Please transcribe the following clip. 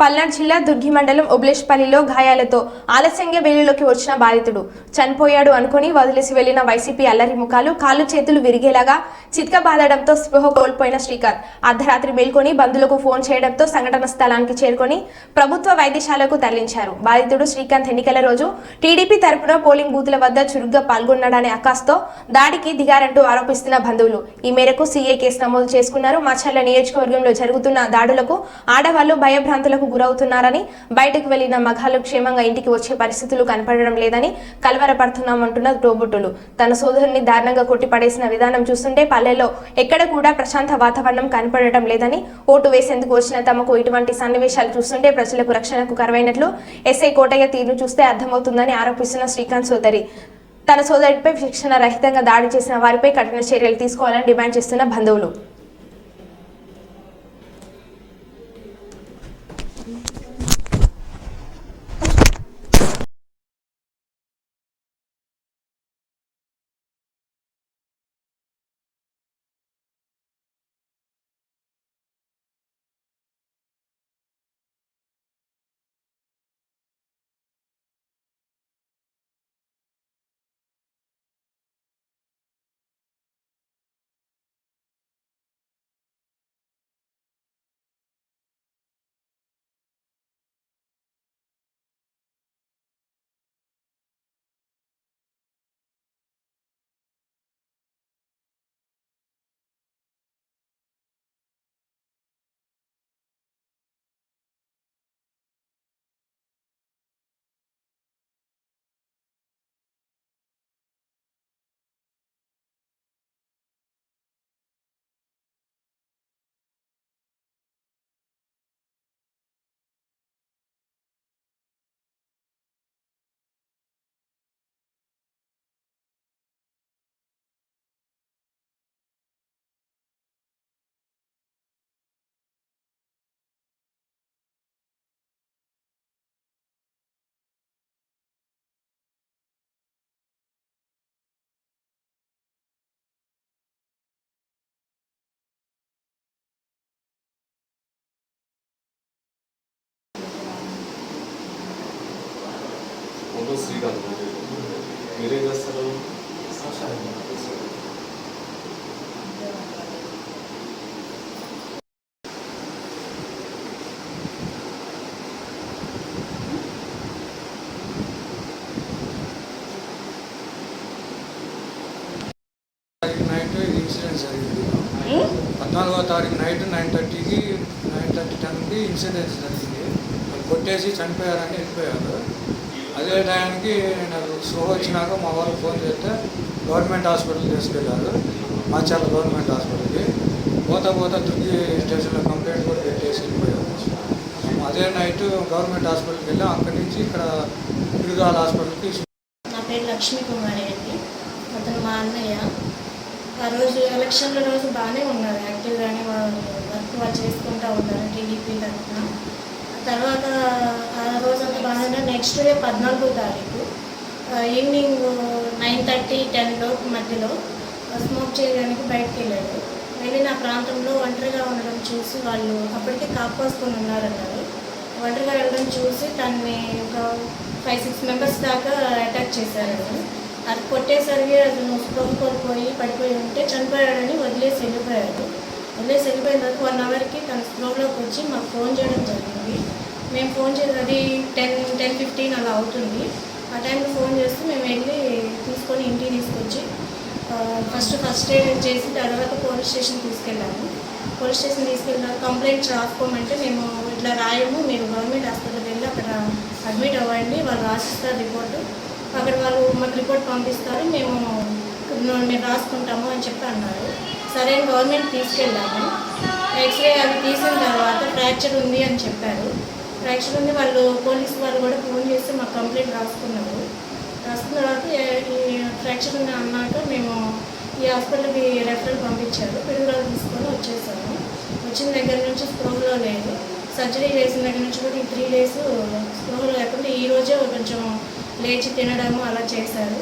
పల్నాడు జిల్లా దుర్గి మండలం ఉబ్లేష్పల్లిలో గాయాలతో ఆలస్యంగా వెలుగులోకి వచ్చిన బాధితుడు చనిపోయాడు అనుకుని వదిలేసి వెళ్ళిన వైసీపీ అల్లరి ముఖాలు కాళ్ళు చేతులు విరిగేలాగా చిత్కబాదడంతో స్పృహ కోల్పోయిన శ్రీకాంత్. అర్ధరాత్రి మేల్కొని బంధువులకు ఫోన్ చేయడంతో సంఘటన స్థలానికి చేరుకొని ప్రభుత్వ వైద్యశాలకు తరలించారు. బాధితుడు శ్రీకాంత్ ఎన్నికల రోజు టీడీపీ తరపున పోలింగ్ బూత్ల వద్ద చురుగ్గా పాల్గొన్నాడనే అకాస్తో దాడికి దిగారంటూ ఆరోపిస్తున్న బంధువులు. ఈ మేరకు సీఏ కేసు నమోదు చేసుకున్నారు. మాచర్ల నియోజకవర్గంలో జరుగుతున్న దాడులకు ఆడవాళ్ళు భయభ్రాంతులకు గురవుతున్నారని బయటకు వెళ్ళిన మగాలు క్షేమంగా ఇంటికి వచ్చే పరిస్థితులు కనపడడం లేదని కలవరపడుతున్నామంటున్న రోబోటులు తన సోదరుని దారుణంగా కొట్టిపడేసిన విధానం చూస్తుంటే పల్లెల్లో ఎక్కడ కూడా ప్రశాంత వాతావరణం కనపడటం లేదని ఓటు వేసేందుకు వచ్చిన తమకు ఇటువంటి సన్నివేశాలు చూస్తుంటే ప్రజలకు రక్షణకు కరువైనట్లు ఎస్ఐ కోటయ్య తీరును చూస్తే అర్థమవుతుందని ఆరోపిస్తున్న శ్రీకాంత్ సోదరి. తన సోదరుడిపై శిక్షణ రహితంగా దాడి చేసిన వారిపై కఠిన చర్యలు తీసుకోవాలని డిమాండ్ చేస్తున్న బంధువులు. మీరేం చేస్తారు? నైట్ ఇది ఇన్సిడెంట్ జరిగింది. పద్నాలుగో తారీఖు నైట్ నైన్ థర్టీకి నైన్ థర్టీ టెన్కి ఇన్సిడెంట్ జరిగింది. కొట్టేసి చనిపోయారని వెళ్ళిపోయారు. అదే టైంకి నాకు స్లో వచ్చినాక మా వాళ్ళు ఫోన్ చేస్తే గవర్నమెంట్ హాస్పిటల్ తీసుకెళ్ళారు. మాచాల గవర్నమెంట్ హాస్పిటల్కి. పోతా పోతా తుర్గి స్టేషన్లో కంప్లైంట్ కూడా పెట్టేసి వెళ్ళిపోయాము అదే నైట్ గవర్నమెంట్ హాస్పిటల్కి వెళ్ళాం అక్కడి నుంచి ఇక్కడ పిడుగాల హాస్పిటల్కి నా పేరు లక్ష్మీ కుమారి అండి. అతను మా అన్నయ్య. ఆ రోజు ఎలక్షన్ల రోజు బాగానే ఉన్నారు. యాక్టివ్గానే వాళ్ళు వర్క్ వాళ్ళు చేసుకుంటూ ఉన్నారు టీడీపీ తరఫున. తర్వాత ఆ రోజంతా బాగానే ఉన్నారు నెక్స్ట్ డే పద్నాలుగో తారీఖు ఈవినింగ్ నైన్ థర్టీ టెన్ లోపు మధ్యలో స్మోక్ చేయడానికి బయటకు వెళ్ళాడు. వెళ్ళిన ప్రాంతంలో ఒంటరిగా ఉండడం చూసి వాళ్ళు అప్పటికే కాపాసుకొని ఉన్నారన్నారు. ఒంటరిగా వెళ్ళడం చూసి తనని ఒక ఫైవ్ సిక్స్ మెంబర్స్ దాకా అటాక్ చేశారండి అది కొట్టేసరికి అతను స్ప్రోమ్ కోల్పోయి పడిపోయి ఉంటే చనిపోయాడని వదిలేసి వెళ్ళిపోయాడు. వదిలేసి వెళ్ళిపోయిన తర్వాత వన్ అవర్కి తన స్ప్రోమ్లోకి వచ్చి మాకు ఫోన్ చేయడం జరిగింది. మేము ఫోన్ చేసి టెన్ టెన్ ఫిఫ్టీన్ అలా అవుతుంది. ఆ టైంలో ఫోన్ చేస్తే మేము వెళ్ళి తీసుకొని ఇంటికి తీసుకొచ్చి ఫస్ట్ ఫస్ట్ ఎయిడ్ చేసి తర్వాత పోలీస్ స్టేషన్ తీసుకెళ్ళాము. పోలీస్ స్టేషన్ తీసుకెళ్ళిన కంప్లైంట్ రాసుకోమంటే మేము ఇట్లా రాయము మీరు గవర్నమెంట్ హాస్పిటల్కి వెళ్ళి అక్కడ అడ్మిట్ అవ్వండి వాళ్ళు రాసిస్తారు రిపోర్టు. అక్కడ వాళ్ళు మాకు రిపోర్ట్ పంపిస్తారు మేము మేము రాసుకుంటాము అని చెప్పి అన్నారు. సరే గవర్నమెంట్ తీసుకెళ్ళాము. ఎక్స్రే అవి తీసిన తర్వాత ఫ్రాక్చర్ ఉంది అని చెప్పారు. ఫ్రాక్చర్ ఉంది వాళ్ళు పోలీస్ వాళ్ళు కూడా ఫోన్ చేసి మాకు కంప్లైంట్ రాసుకున్నారు. రాసుకున్న తర్వాత ఫ్రాక్చర్ ఉంది అన్నాక మేము ఈ హాస్పిటల్కి రెఫరల్ పంపించారు. పిడుగురాలు తీసుకొని వచ్చేసాము. వచ్చిన దగ్గర నుంచి స్పృహలో లేదు. సర్జరీ చేసిన దగ్గర నుంచి కూడా ఈ త్రీ డేస్ స్పృహలో లేకుండా ఈ రోజే కొంచెం లేచి తినడము అలా చేశారు.